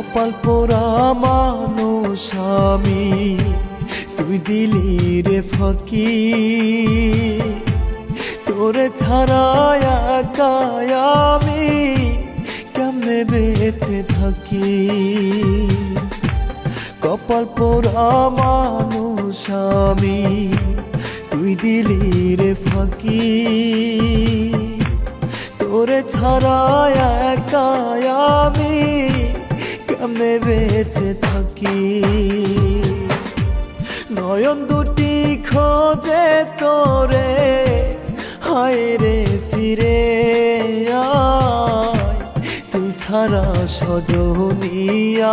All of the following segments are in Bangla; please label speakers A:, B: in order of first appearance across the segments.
A: কপাল পোড়া মানুষ আমি। তুই দিলি রে ফাঁকি তোরে ছাড়া একা আমি কেমনে বেঁচে থাকি? কপাল পোড়া মানুষ আমি, তুই দিলি রে ফাঁকি তোরে ছাড়া একা আমি কেমনে বেঁচে থাকি। নয়ন দুটি খোঁজে তোরে, হায় রে ফিরে তুই ছাড়া সজনী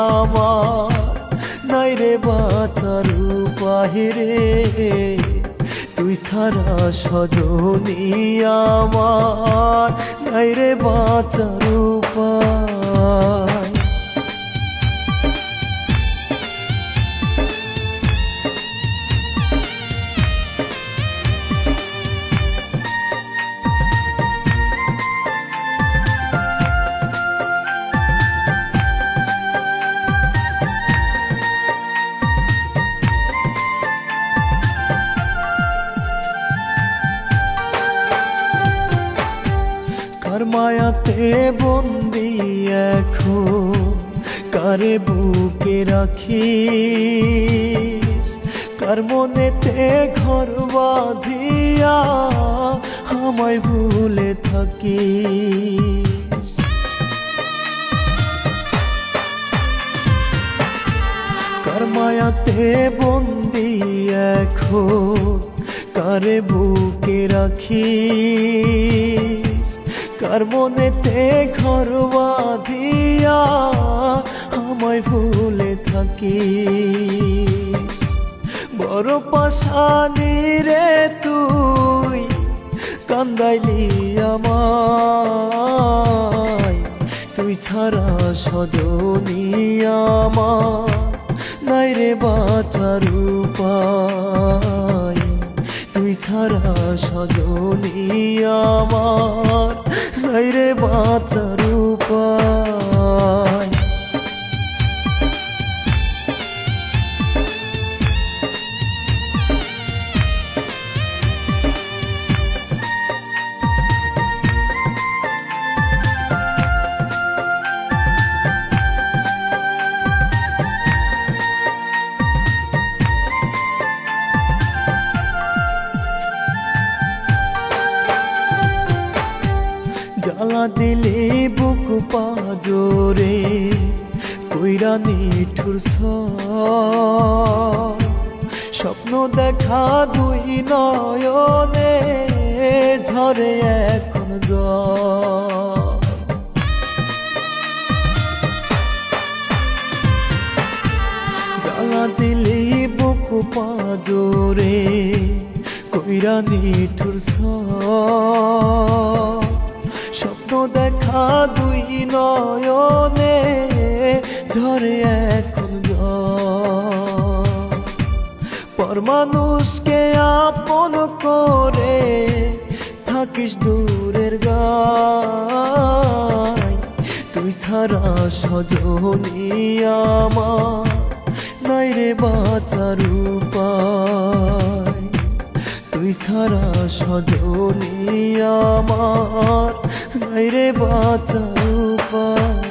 A: আমার, নাই রে বাঁচার বাহিরে তুই ছাড়া সজনী আমার, নাই রে বাঁচার উপায়। মায়াতে বন্দি এখন? কারে বুকে রাখি কার মনেতে ঘর বাঁধিয়া আমায় ভুলে থাকি কার মায়াতে বন্দি এখন? কারে বুকে রাখি কার মনেতে বাঁধিয়া আমায় ভুলে থাকি বড় পাশানি রে তুই কান্দাইলি আমায় তুই ছাড়া সজনী আমার নাই রে বাঁচার উপায় ছাড়া সজনী আমার নাইরে বাঁচার উপায়। জ্বালা দিলে, বুক পাজরে কইরা নিঠুর স্বপ্ন দেখা দুই নয়নে, ঝরে এখন জল জ্বালা দিলে, বুক পাজরে কইরা নিঠুর। স্বপ্ন দেখা দুই নয়নে, ধরে এখন জল। পর মানুষকে আপন করে থাকিস দূরের গায় তুই ছাড়া সজনী নাই রে বাঁচার উপায় তুই ছাড়া সজনী নাই রে উপায়